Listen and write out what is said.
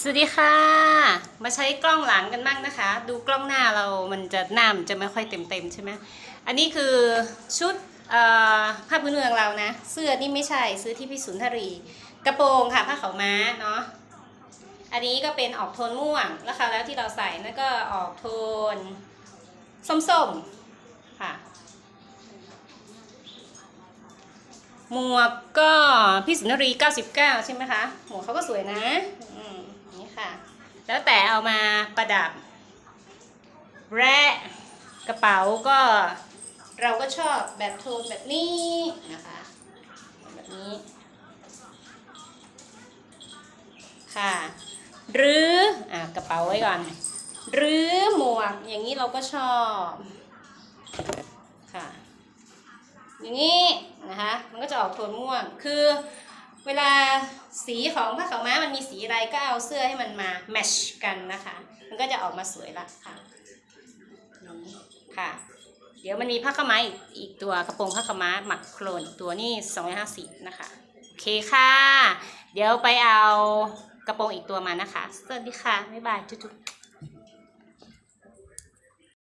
สวัสดีค่ะ มาใช้กล้องหลังกันบ้างนะคะ ดูกล้องหน้าเรามันจะหน้ามันจะไม่ค่อยเต็มเต็มใช่ไหมอันนี้คือชุดผ้าพื้นเมืองเรานะ เสื้อนี่ไม่ใช่ซื้อที่พิสุนทรี กระโปรงค่ะผ้าขาวม้าเนาะอันนี้ก็เป็นออกโทนม่วงแล้วคราวแล้วที่เราใส่นั่นก็ออกโทนส้มๆ หมวกก็พี่สุนทรี 99 ใช่ไหมคะ หมวกเขาก็สวยนะอืมนี่ค่ะ แล้วแต่เอามาประดับ และกระเป๋าก็เราก็ชอบแบบโทนแบบนี้นะคะ แบบนี้ ค่ะ หรืออะกระเป๋าไว้ก่อน หรือหมวกอย่างนี้เราก็ชอบ ค่ะ อย่างนี้นะคะมันก็จะออกโทนม่วง คือเวลาสีของผ้าขาวม้ามันมีสีอะไรก็เอาเสื้อให้มันมาแมชกันนะคะ มันก็จะออกมาสวยละค่ะนี่ค่ะ เดี๋ยวมันมีผ้าขาวม้าอีกตัวกระโปรงผ้าขาวม้าหมักโครนตัวนี่250นะคะโอเคค่ะ เดี๋ยวไปเอากระโปรงอีกตัวมานะคะ สวัสดีค่ะ บ๊ายบายจุ๊บ